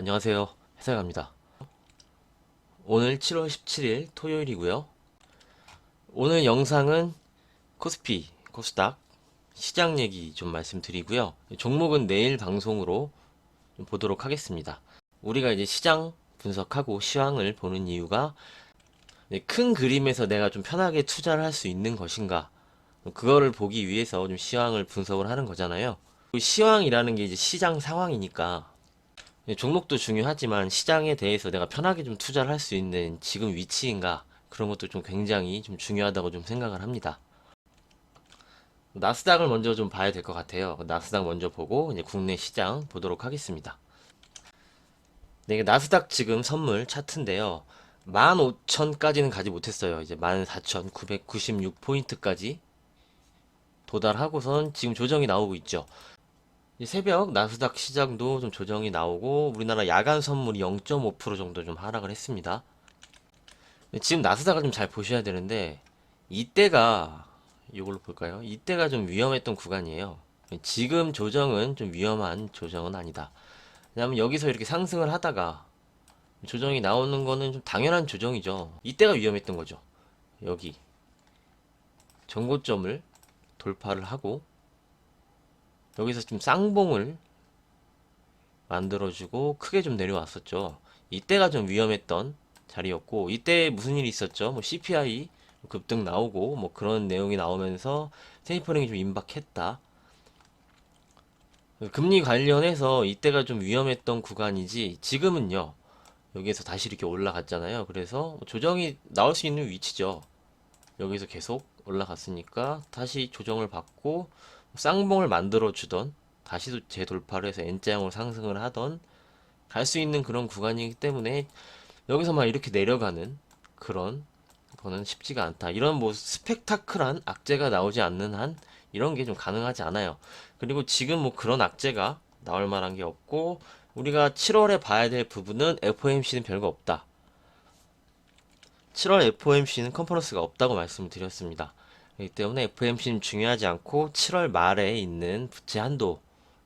안녕하세요. 해설갑니다. 오늘 7월 17일 토요일이고요. 오늘 영상은 코스피, 코스닥 시장 얘기 좀 말씀드리고요. 종목은 내일 방송으로 좀 보도록 하겠습니다. 우리가 이제 시장 분석하고 시황을 보는 이유가 큰 그림에서 내가 좀 편하게 투자를 할 수 있는 것인가 그거를 보기 위해서 좀 시황을 분석을 하는 거잖아요. 그 시황이라는 게 이제 시장 상황이니까 예, 종목도 중요하지만 시장에 대해서 내가 편하게 좀 투자를 할 수 있는 지금 위치인가 그런 것도 좀 굉장히 좀 중요하다고 좀 생각을 합니다. 나스닥을 먼저 좀 봐야 될 것 같아요. 나스닥 먼저 보고 이제 국내 시장 보도록 하겠습니다. 네, 나스닥 지금 선물 차트인데요. 15,000까지는 가지 못했어요. 이제 14,996포인트까지 도달하고선 지금 조정이 나오고 있죠. 새벽 나스닥 시장도 좀 조정이 나오고 우리나라 야간 선물이 0.5% 정도 좀 하락을 했습니다. 지금 나스닥을 좀 잘 보셔야 되는데 이때가 이걸로 볼까요? 이때가 좀 위험했던 구간이에요. 지금 조정은 좀 위험한 조정은 아니다. 왜냐면 여기서 이렇게 상승을 하다가 조정이 나오는 거는 좀 당연한 조정이죠. 이때가 위험했던 거죠. 여기 정고점을 돌파를 하고 여기서 좀 쌍봉을 만들어주고 크게 좀 내려왔었죠. 이때가 좀 위험했던 자리였고 이때 무슨 일이 있었죠? 뭐 CPI 급등 나오고 뭐 그런 내용이 나오면서 테이퍼링이 좀 임박했다. 금리 관련해서 이때가 좀 위험했던 구간이지 지금은요. 여기에서 다시 이렇게 올라갔잖아요. 그래서 조정이 나올 수 있는 위치죠. 여기서 계속 올라갔으니까 다시 조정을 받고 쌍봉을 만들어 주던 다시 재돌파를 해서 N자형으로 상승을 하던 갈 수 있는 그런 구간이기 때문에 여기서만 이렇게 내려가는 그런 거는 쉽지가 않다. 이런 뭐 스펙타클한 악재가 나오지 않는 한 이런 게 좀 가능하지 않아요. 그리고 지금 뭐 그런 악재가 나올 만한 게 없고 우리가 7월에 봐야 될 부분은 FOMC는 별거 없다. 7월 FOMC는 컨퍼런스가 없다고 말씀을 드렸습니다. 그렇기 때문에 FOMC는 중요하지 않고 7월 말에 있는 부채 한도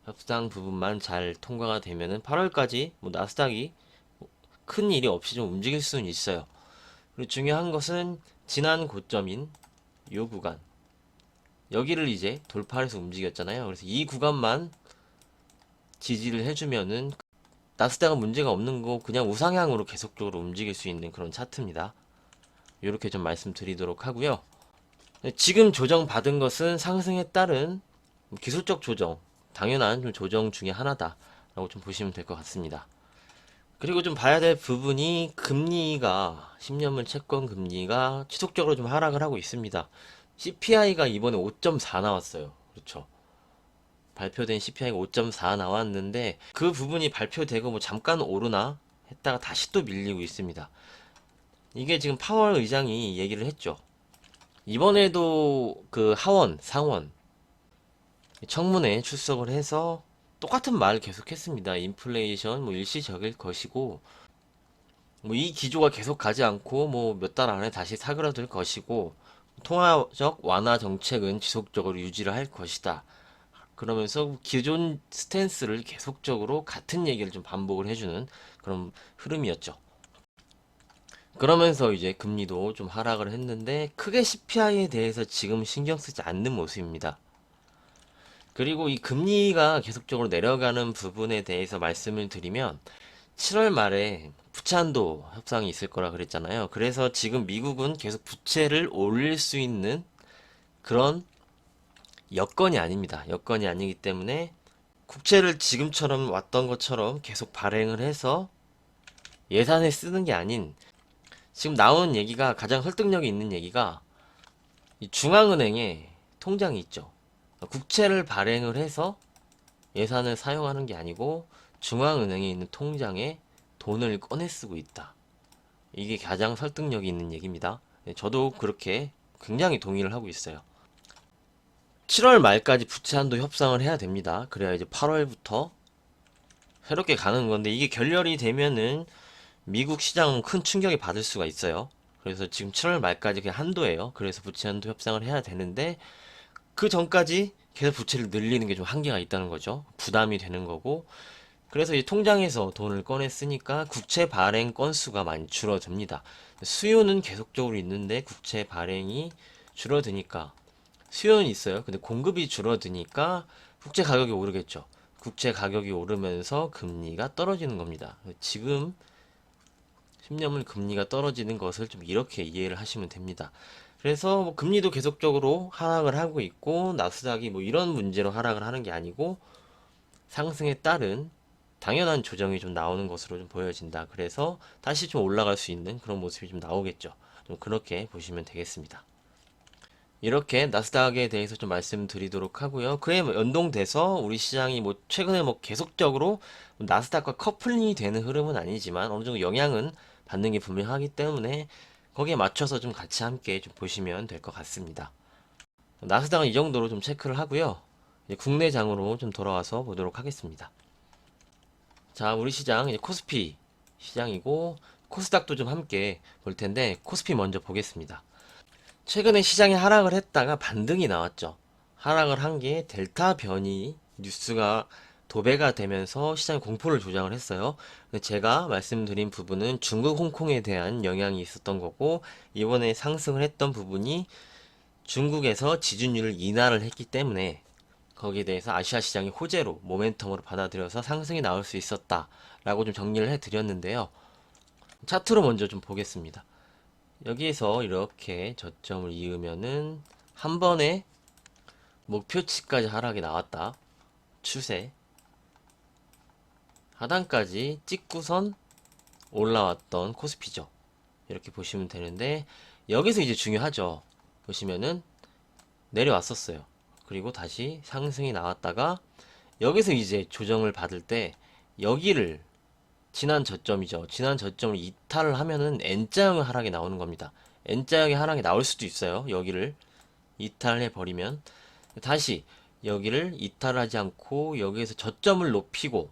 협상 부분만 잘 통과가 되면은 8월까지 뭐 나스닥이 큰 일이 없이 좀 움직일 수는 있어요. 그리고 중요한 것은 지난 고점인 요 구간 여기를 이제 돌파해서 움직였잖아요. 그래서 이 구간만 지지를 해주면은 나스닥은 문제가 없는 거 그냥 우상향으로 계속적으로 움직일 수 있는 그런 차트입니다. 이렇게 좀 말씀드리도록 하고요. 네, 지금 조정 받은 것은 상승에 따른 기술적 조정, 당연한 좀 조정 중에 하나다라고 좀 보시면 될 것 같습니다. 그리고 좀 봐야 될 부분이 금리가 10년물 채권 금리가 지속적으로 좀 하락을 하고 있습니다. CPI가 이번에 5.4 나왔어요. 그렇죠. 발표된 CPI가 5.4 나왔는데 그 부분이 발표되고 뭐 잠깐 오르나 했다가 다시 또 밀리고 있습니다. 이게 지금 파월 의장이 얘기를 했죠. 이번에도 그 하원, 상원 청문회 출석을 해서 똑같은 말을 계속했습니다. 인플레이션 뭐 일시적일 것이고 뭐 이 기조가 계속 가지 않고 뭐 몇 달 안에 다시 사그라들 것이고 통화적 완화 정책은 지속적으로 유지를 할 것이다. 그러면서 기존 스탠스를 계속적으로 같은 얘기를 좀 반복을 해주는 그런 흐름이었죠. 그러면서 이제 금리도 좀 하락을 했는데 크게 CPI에 대해서 지금 신경 쓰지 않는 모습입니다. 그리고 이 금리가 계속적으로 내려가는 부분에 대해서 말씀을 드리면 7월 말에 부채한도 협상이 있을 거라 그랬잖아요. 그래서 지금 미국은 계속 부채를 올릴 수 있는 그런 여건이 아닙니다. 여건이 아니기 때문에 국채를 지금처럼 왔던 것처럼 계속 발행을 해서 예산에 쓰는 게 아닌 지금 나온 얘기가 가장 설득력이 있는 얘기가 이 중앙은행에 통장이 있죠. 국채를 발행을 해서 예산을 사용하는 게 아니고 중앙은행에 있는 통장에 돈을 꺼내 쓰고 있다. 이게 가장 설득력이 있는 얘기입니다. 네, 저도 그렇게 굉장히 동의를 하고 있어요. 7월 말까지 부채 한도 협상을 해야 됩니다. 그래야 이제 8월부터 새롭게 가는 건데 이게 결렬이 되면은 미국 시장은 큰 충격이 받을 수가 있어요. 그래서 지금 7월 말까지 그냥 한도예요. 그래서 부채 한도 협상을 해야 되는데 그 전까지 계속 부채를 늘리는 게 좀 한계가 있다는 거죠. 부담이 되는 거고 그래서 이 통장에서 돈을 꺼냈으니까 국채 발행 건수가 많이 줄어듭니다. 수요는 계속적으로 있는데 국채 발행이 줄어드니까 수요는 있어요. 근데 공급이 줄어드니까 국채 가격이 오르겠죠. 국채 가격이 오르면서 금리가 떨어지는 겁니다. 지금 10년물 금리가 떨어지는 것을 좀 이렇게 이해를 하시면 됩니다. 그래서 뭐 금리도 계속적으로 하락을 하고 있고 나스닥이 뭐 이런 문제로 하락을 하는 게 아니고 상승에 따른 당연한 조정이 좀 나오는 것으로 좀 보여진다. 그래서 다시 좀 올라갈 수 있는 그런 모습이 좀 나오겠죠. 좀 그렇게 보시면 되겠습니다. 이렇게 나스닥에 대해서 좀 말씀드리도록 하고요. 그에 연동돼서 우리 시장이 뭐 최근에 뭐 계속적으로 나스닥과 커플링이 되는 흐름은 아니지만 어느 정도 영향은 받는 게 분명하기 때문에 거기에 맞춰서 좀 같이 함께 좀 보시면 될 것 같습니다. 나스닥은 이 정도로 좀 체크를 하고요. 이제 국내 장으로 좀 돌아와서 보도록 하겠습니다. 자, 우리 시장 이제 코스피 시장이고 코스닥도 좀 함께 볼 텐데 코스피 먼저 보겠습니다. 최근에 시장이 하락을 했다가 반등이 나왔죠. 하락을 한 게 델타 변이 뉴스가 도배가 되면서 시장 공포를 조장을 했어요. 제가 말씀드린 부분은 중국 홍콩에 대한 영향이 있었던 거고 이번에 상승을 했던 부분이 중국에서 지준율을 인하를 했기 때문에 거기에 대해서 아시아 시장이 호재로 모멘텀으로 받아들여서 상승이 나올 수 있었다라고 좀 정리를 해드렸는데요. 차트로 먼저 좀 보겠습니다. 여기에서 이렇게 저점을 이으면은 한 번에 목표치까지 하락이 나왔다. 추세. 하단까지 찍고선 올라왔던 코스피죠. 이렇게 보시면 되는데 여기서 이제 중요하죠. 보시면은 내려왔었어요. 그리고 다시 상승이 나왔다가 여기서 이제 조정을 받을 때 여기를 지난 저점이죠. 지난 저점을 이탈을 하면은 N자형의 하락이 나오는 겁니다. N자형의 하락이 나올 수도 있어요. 여기를 이탈해 버리면 다시 여기를 이탈하지 않고 여기에서 저점을 높이고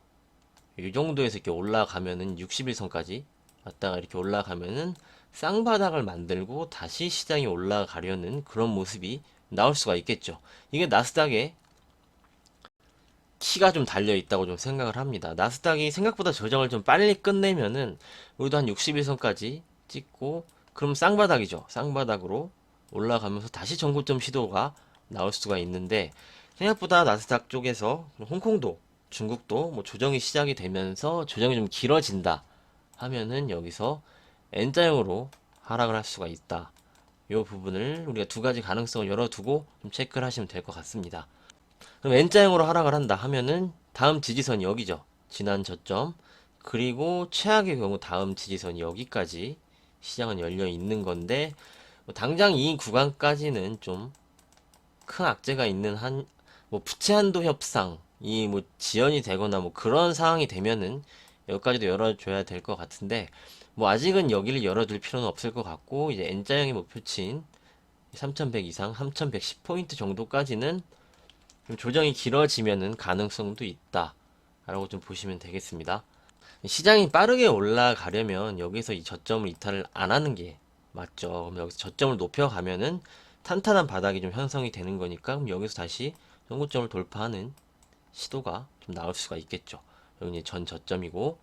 이 정도에서 이렇게 올라가면은 60일선까지 왔다가 이렇게 올라가면은 쌍바닥을 만들고 다시 시장이 올라가려는 그런 모습이 나올 수가 있겠죠. 이게 나스닥의 키가 좀 달려 있다고 좀 생각을 합니다. 나스닥이 생각보다 조정을 좀 빨리 끝내면은 우리도 한 60일선까지 찍고 그럼 쌍바닥이죠. 쌍바닥으로 올라가면서 다시 전고점 시도가 나올 수가 있는데 생각보다 나스닥 쪽에서 홍콩도 중국도 뭐 조정이 시작이 되면서 조정이 좀 길어진다 하면은 여기서 N자형으로 하락을 할 수가 있다. 이 부분을 우리가 두 가지 가능성을 열어두고 좀 체크를 하시면 될 것 같습니다. 그럼 N자형으로 하락을 한다 하면은 다음 지지선이 여기죠. 지난 저점. 그리고 최악의 경우 다음 지지선이 여기까지 시장은 열려 있는 건데 뭐 당장 이 구간까지는 좀 큰 악재가 있는 한 뭐 부채 한도 협상 이 뭐 지연이 되거나 뭐 그런 상황이 되면은 여기까지도 열어줘야 될 것 같은데 뭐 아직은 여기를 열어둘 필요는 없을 것 같고 이제 N자형의 목표치인 3100 이상 3110포인트 정도까지는 좀 조정이 길어지면은 가능성도 있다 라고 좀 보시면 되겠습니다. 시장이 빠르게 올라가려면 여기서 이 저점을 이탈을 안 하는 게 맞죠. 그럼 여기서 저점을 높여가면은 탄탄한 바닥이 좀 형성이 되는 거니까 그럼 여기서 다시 전고점을 돌파하는 시도가 좀 나올 수가 있겠죠 여기 전 저점이고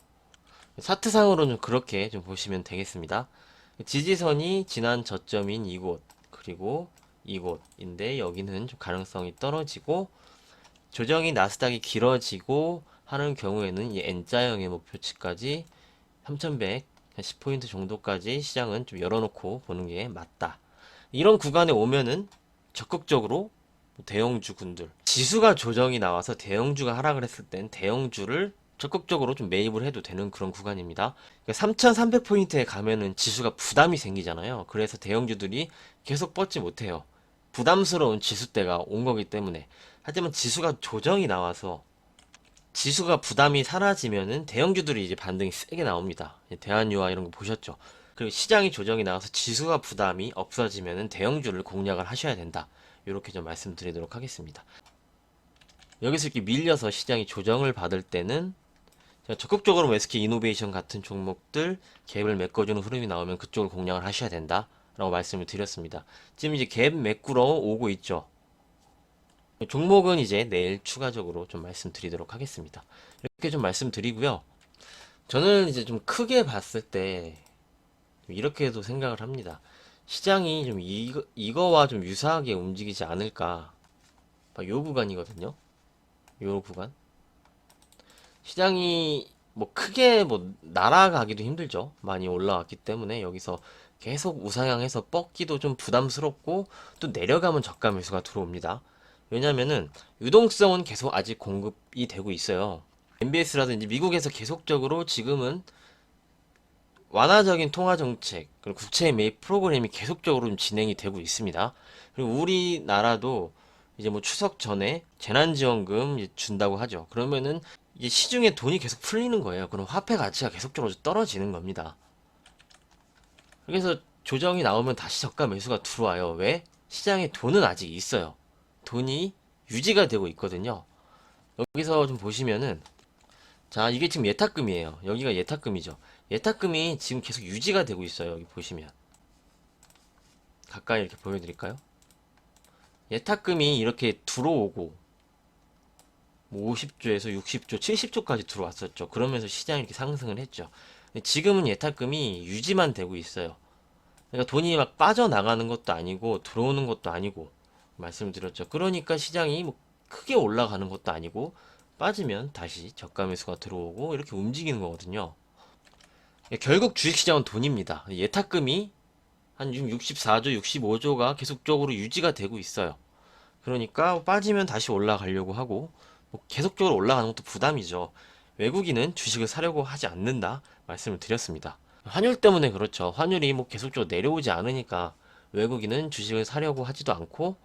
차트상으로는 그렇게 좀 보시면 되겠습니다. 지지선이 지난 저점인 이곳 그리고 이곳인데 여기는 좀 가능성이 떨어지고 조정이 나스닥이 길어지고 하는 경우에는 이 N자형의 목표치까지 3100 10포인트 정도까지 시장은 좀 열어놓고 보는 게 맞다. 이런 구간에 오면은 적극적으로 대형주 군들 지수가 조정이 나와서 대형주가 하락을 했을 땐 대형주를 적극적으로 좀 매입을 해도 되는 그런 구간입니다. 그러니까 3,300포인트에 가면은 지수가 부담이 생기잖아요. 그래서 대형주들이 계속 뻗지 못해요. 부담스러운 지수대가 온 거기 때문에. 하지만 지수가 조정이 나와서 지수가 부담이 사라지면은 대형주들이 이제 반등이 세게 나옵니다. 대한유화 이런 거 보셨죠? 그리고 시장이 조정이 나와서 지수가 부담이 없어지면은 대형주를 공략을 하셔야 된다. 이렇게 좀 말씀드리도록 하겠습니다. 여기서 이렇게 밀려서 시장이 조정을 받을 때는 적극적으로 SK 이노베이션 같은 종목들 갭을 메꿔주는 흐름이 나오면 그쪽을 공략을 하셔야 된다. 라고 말씀을 드렸습니다. 지금 이제 갭 메꾸러 오고 있죠. 종목은 이제 내일 추가적으로 좀 말씀드리도록 하겠습니다. 이렇게 좀 말씀드리고요. 저는 이제 좀 크게 봤을 때 이렇게도 생각을 합니다. 시장이 좀 이거, 이거와 좀 유사하게 움직이지 않을까. 아, 요 구간이거든요. 요 구간. 시장이 뭐 크게 뭐 날아가기도 힘들죠. 많이 올라왔기 때문에 여기서 계속 우상향해서 뻗기도 좀 부담스럽고 또 내려가면 저가 매수가 들어옵니다. 왜냐면은 유동성은 계속 아직 공급이 되고 있어요. MBS라든지 미국에서 계속적으로 지금은 완화적인 통화 정책, 그리고 국채 매입 프로그램이 계속적으로 좀 진행이 되고 있습니다. 그리고 우리나라도 이제 뭐 추석 전에 재난지원금 준다고 하죠. 그러면은 이게 시중에 돈이 계속 풀리는 거예요. 그럼 화폐 가치가 계속적으로 떨어지는 겁니다. 그래서 조정이 나오면 다시 저가 매수가 들어와요. 왜? 시장에 돈은 아직 있어요. 돈이 유지가 되고 있거든요. 여기서 좀 보시면은 자, 이게 지금 예탁금이에요. 여기가 예탁금이죠. 예탁금이 지금 계속 유지가 되고 있어요. 여기 보시면. 가까이 이렇게 보여드릴까요? 예탁금이 이렇게 들어오고, 뭐 50조에서 60조, 70조까지 들어왔었죠. 그러면서 시장이 이렇게 상승을 했죠. 지금은 예탁금이 유지만 되고 있어요. 그러니까 돈이 막 빠져나가는 것도 아니고, 들어오는 것도 아니고, 말씀드렸죠. 그러니까 시장이 뭐 크게 올라가는 것도 아니고, 빠지면 다시 저가 매수가 들어오고, 이렇게 움직이는 거거든요. 예, 결국 주식시장은 돈입니다. 예탁금이 한 지금 64조, 65조가 계속적으로 유지가 되고 있어요. 그러니까 빠지면 다시 올라가려고 하고 뭐 계속적으로 올라가는 것도 부담이죠. 외국인은 주식을 사려고 하지 않는다 말씀을 드렸습니다. 환율 때문에 그렇죠. 환율이 뭐 계속적으로 내려오지 않으니까 외국인은 주식을 사려고 하지도 않고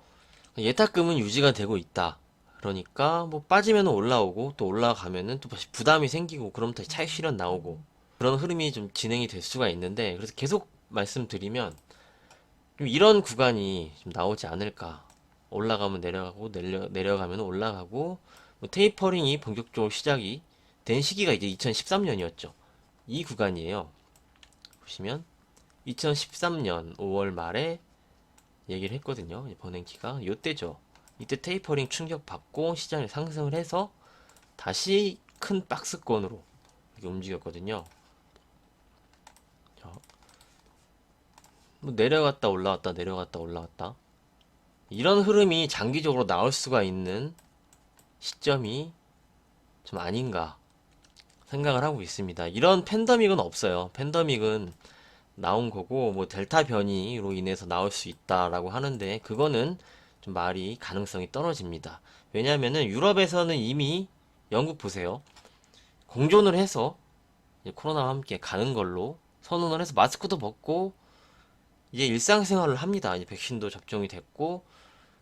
예탁금은 유지가 되고 있다. 그러니까 뭐 빠지면 올라오고 또 올라가면은 또 다시 부담이 생기고 그럼 다시 차익 실현 나오고 그런 흐름이 좀 진행이 될 수가 있는데 그래서 계속 말씀드리면 좀 이런 구간이 좀 나오지 않을까. 올라가면 내려가고 내려, 내려가면 올라가고 뭐 테이퍼링이 본격적으로 시작이 된 시기가 이제 2013년이었죠. 이 구간이에요. 보시면 2013년 5월 말에 얘기를 했거든요. 버냉키가 이때죠. 이때 테이퍼링 충격 받고 시장이 상승을 해서 다시 큰 박스권으로 움직였거든요 뭐 내려갔다 올라왔다 내려갔다 올라왔다 이런 흐름이 장기적으로 나올 수가 있는 시점이 좀 아닌가 생각을 하고 있습니다. 이런 팬더믹은 없어요. 팬더믹은 나온 거고 뭐 델타 변이로 인해서 나올 수 있다라고 하는데 그거는 좀 말이 가능성이 떨어집니다. 왜냐하면은 유럽에서는 이미 영국 보세요. 공존을 해서 코로나와 함께 가는 걸로 선언을 해서 마스크도 벗고 이제 일상생활을 합니다. 이제 백신도 접종이 됐고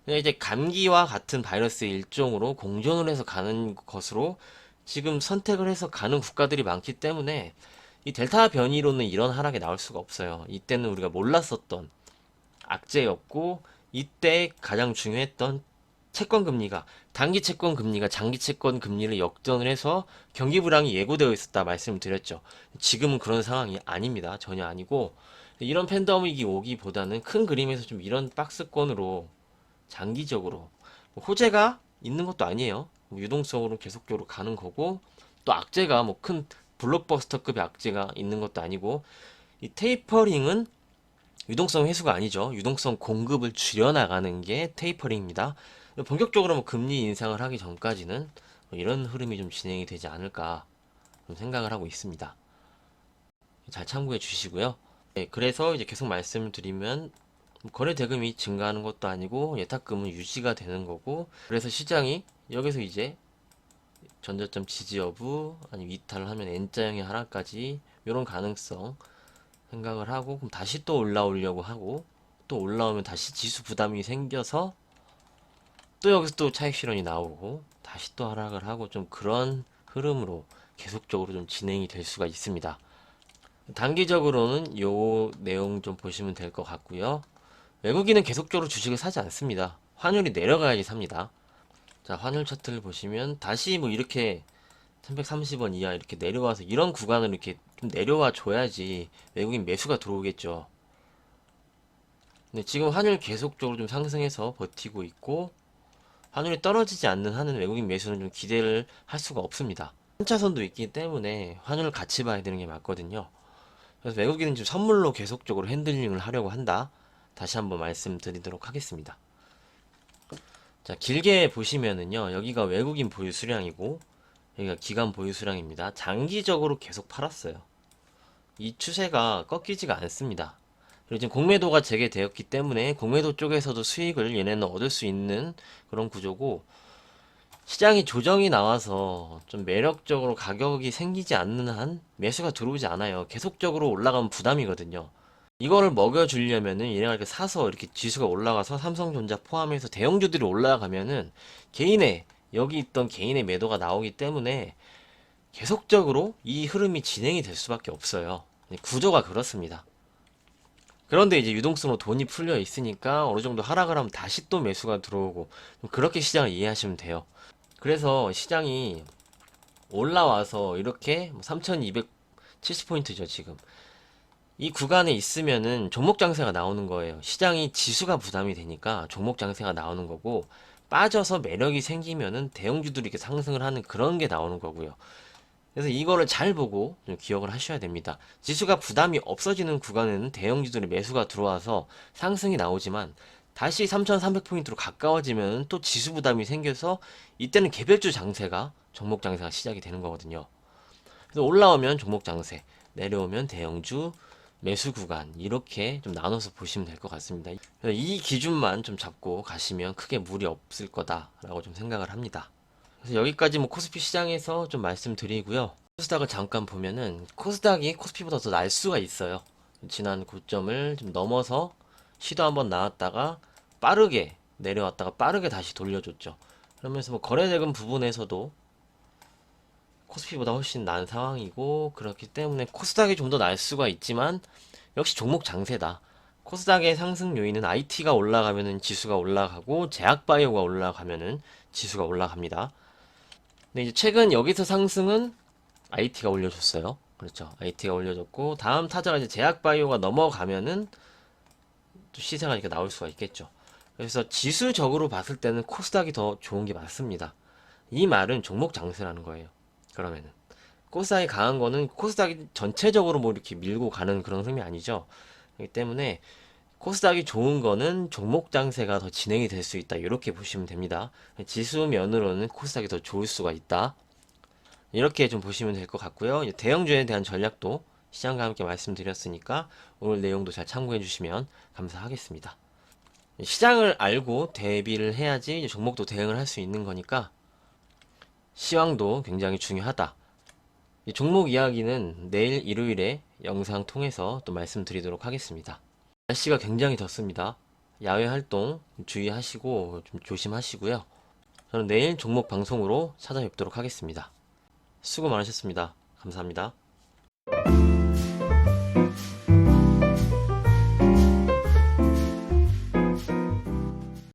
이제 감기와 같은 바이러스의 일종으로 공존을 해서 가는 것으로 지금 선택을 해서 가는 국가들이 많기 때문에 이 델타 변이로는 이런 하락이 나올 수가 없어요. 이때는 우리가 몰랐었던 악재였고 이때 가장 중요했던 채권 금리가 단기 채권 금리가 장기 채권 금리를 역전을 해서 경기 불황이 예고되어 있었다 말씀을 드렸죠. 지금은 그런 상황이 아닙니다. 전혀 아니고 이런 팬더믹이 오기보다는 큰 그림에서 좀 이런 박스권으로 장기적으로 뭐 호재가 있는 것도 아니에요. 뭐 유동성으로 계속적으로 가는 거고 또 악재가 뭐 큰 블록버스터급의 악재가 있는 것도 아니고 이 테이퍼링은 유동성 회수가 아니죠. 유동성 공급을 줄여나가는 게 테이퍼링입니다. 본격적으로 뭐 금리 인상을 하기 전까지는 뭐 이런 흐름이 좀 진행이 되지 않을까 좀 생각을 하고 있습니다. 잘 참고해 주시고요. 네, 그래서 이제 계속 말씀을 드리면 거래 대금이 증가하는 것도 아니고 예탁금은 유지가 되는 거고 그래서 시장이 여기서 이제 전저점 지지 여부 아니 위탈을 하면 N자형의 하락까지 이런 가능성 생각을 하고 그럼 다시 또 올라오려고 하고 또 올라오면 다시 지수 부담이 생겨서 또 여기서 또 차익 실현이 나오고 다시 또 하락을 하고 좀 그런 흐름으로 계속적으로 좀 진행이 될 수가 있습니다. 단기적으로는 요 내용 좀 보시면 될 것 같고요. 외국인은 계속적으로 주식을 사지 않습니다. 환율이 내려가야지 삽니다. 자, 환율 차트를 보시면 다시 뭐 이렇게 330원 이하 이렇게 내려와서 이런 구간을 이렇게 좀 내려와 줘야지 외국인 매수가 들어오겠죠. 근데 지금 환율 계속적으로 좀 상승해서 버티고 있고 환율이 떨어지지 않는 한은 외국인 매수는 좀 기대를 할 수가 없습니다. 한차선도 있기 때문에 환율을 같이 봐야 되는 게 맞거든요. 그래서 외국인은 지금 선물로 계속적으로 핸들링을 하려고 한다. 다시 한번 말씀드리도록 하겠습니다. 자, 길게 보시면은요. 여기가 외국인 보유 수량이고 여기가 기간 보유 수량입니다. 장기적으로 계속 팔았어요. 이 추세가 꺾이지가 않습니다. 그리고 지금 공매도가 재개되었기 때문에 공매도 쪽에서도 수익을 얘네는 얻을 수 있는 그런 구조고 시장이 조정이 나와서 좀 매력적으로 가격이 생기지 않는 한 매수가 들어오지 않아요. 계속적으로 올라가면 부담이거든요. 이거를 먹여주려면은 얘네가 이렇게 사서 이렇게 지수가 올라가서 삼성전자 포함해서 대형주들이 올라가면은 개인의 여기 있던 개인의 매도가 나오기 때문에 계속적으로 이 흐름이 진행이 될 수밖에 없어요. 구조가 그렇습니다. 그런데 이제 유동성으로 돈이 풀려 있으니까 어느 정도 하락을 하면 다시 또 매수가 들어오고 좀 그렇게 시장을 이해하시면 돼요. 그래서 시장이 올라와서 이렇게 3270포인트죠, 지금. 이 구간에 있으면은 종목 장세가 나오는 거예요. 시장이 지수가 부담이 되니까 종목 장세가 나오는 거고 빠져서 매력이 생기면은 대형주들이 이렇게 상승을 하는 그런 게 나오는 거고요. 그래서 이거를 잘 보고 좀 기억을 하셔야 됩니다. 지수가 부담이 없어지는 구간에는 대형주들의 매수가 들어와서 상승이 나오지만 다시 3,300포인트로 가까워지면 또 지수 부담이 생겨서 이때는 개별주 장세가 종목 장세가 시작이 되는 거거든요. 그래서 올라오면 종목 장세, 내려오면 대형주 매수 구간 이렇게 좀 나눠서 보시면 될 것 같습니다. 이 기준만 좀 잡고 가시면 크게 무리 없을 거다라고 좀 생각을 합니다. 그래서 여기까지 뭐 코스피 시장에서 좀 말씀드리고요. 코스닥을 잠깐 보면은 코스닥이 코스피보다 더 날 수가 있어요. 지난 고점을 좀 넘어서 시도 한번 나왔다가 빠르게 내려왔다가 빠르게 다시 돌려줬죠. 그러면서 뭐 거래대금 부분에서도 코스피보다 훨씬 난 상황이고 그렇기 때문에 코스닥이 좀 더 날 수가 있지만 역시 종목 장세다. 코스닥의 상승 요인은 IT가 올라가면은 지수가 올라가고 제약바이오가 올라가면은 지수가 올라갑니다. 근데 이제 최근 여기서 상승은 IT가 올려줬어요. 그렇죠. IT가 올려줬고 다음 타자가 이제 제약바이오가 넘어가면은 또 시세가 이렇게 나올 수가 있겠죠. 그래서 지수적으로 봤을 때는 코스닥이 더 좋은 게 맞습니다. 이 말은 종목 장세라는 거예요. 그러면은 코스닥이 강한 거는 코스닥이 전체적으로 뭐 이렇게 밀고 가는 그런 흐름이 아니죠. 그렇기 때문에 코스닥이 좋은 거는 종목 장세가 더 진행이 될 수 있다. 이렇게 보시면 됩니다. 지수 면으로는 코스닥이 더 좋을 수가 있다. 이렇게 좀 보시면 될 것 같고요. 대형주에 대한 전략도 시장과 함께 말씀드렸으니까 오늘 내용도 잘 참고해 주시면 감사하겠습니다. 시장을 알고 대비를 해야지 종목도 대응을 할 수 있는 거니까 시황도 굉장히 중요하다. 이 종목 이야기는 내일 일요일에 영상 통해서 또 말씀드리도록 하겠습니다. 날씨가 굉장히 덥습니다. 야외 활동 주의하시고 좀 조심하시고요. 저는 내일 종목 방송으로 찾아뵙도록 하겠습니다. 수고 많으셨습니다. 감사합니다.